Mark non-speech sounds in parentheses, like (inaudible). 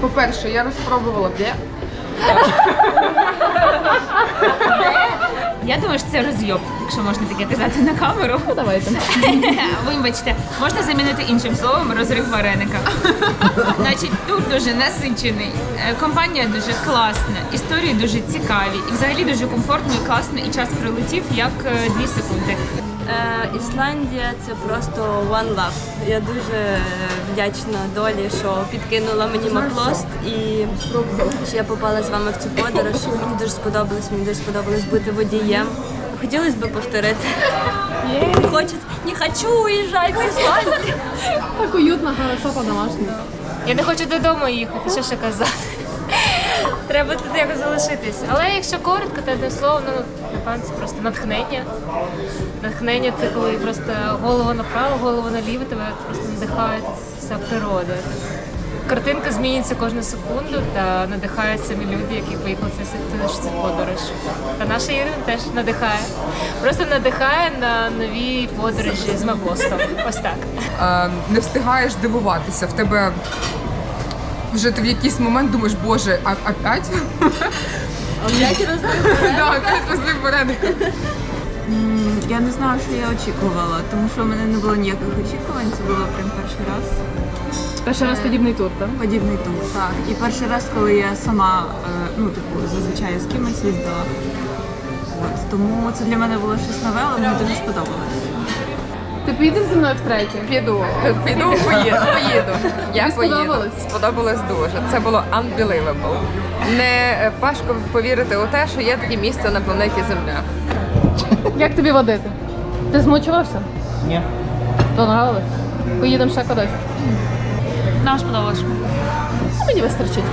По-перше, я розпробувала б'є. (laughs) (laughs) Я думаю, що це розйоб, якщо можна таке казати на камеру. Ну, давайте. (laughs) Вибачте, можна замінити іншим словом розрив вареника. (laughs) Значить, тут дуже насичений. е, Компанія дуже класна, історії дуже цікаві, і взагалі дуже комфортно і класно, і час прилетів як е, дві секунди. Е, Ісландія це просто one love. Я дуже вдячна долі, що підкинула мені маклост і що я попала з вами в цю подорож. Мені дуже сподобалось, мені дуже сподобалось бути водієм. Хотілося б повторити. Не хочеться, не хочу уїжджати. Так уютно, хорошо, по-домашньому. Я не хочу додому їхати, що ще казати. Треба тут якось залишитись. Але якщо коротко, то ну напевно, це просто натхнення. Натхнення це коли просто голову направо, голову наліво, тебе просто надихає вся природа. Картинка змінюється кожну секунду та надихають самі люди, які поїхали це цю подорож. Та наша Ірина теж надихає. Просто надихає на нові подорожі з Маклостом. Ось так. не встигаєш дивуватися. В тебе вже ти в якийсь момент думаєш, боже, а опять? П'ять разів. Да, опять возле вареника. Я не знала, що я очікувала, тому що в мене не було ніяких очікувань. Це було прям перший раз. Перший раз подібний тур, так? Подібний тур, так. І перший раз, коли я сама, е, ну типу, зазвичай з кимось їздила. От, тому це для мене було щось нове, але мені дуже сподобалось. Ти поїдеш зі мною втретє? Піду, піду, поїду, поїду. Я Тобі поїду. сподобалось? Сподобалось дуже. Це було unbelievable. Не е, важко повірити у те, що є таке місце на планеті Земля. Як тобі водити? Ти змучувався? Ні. Понравилось? Поїдемо ще кудись. Нам сподобалось. Мені вистачить.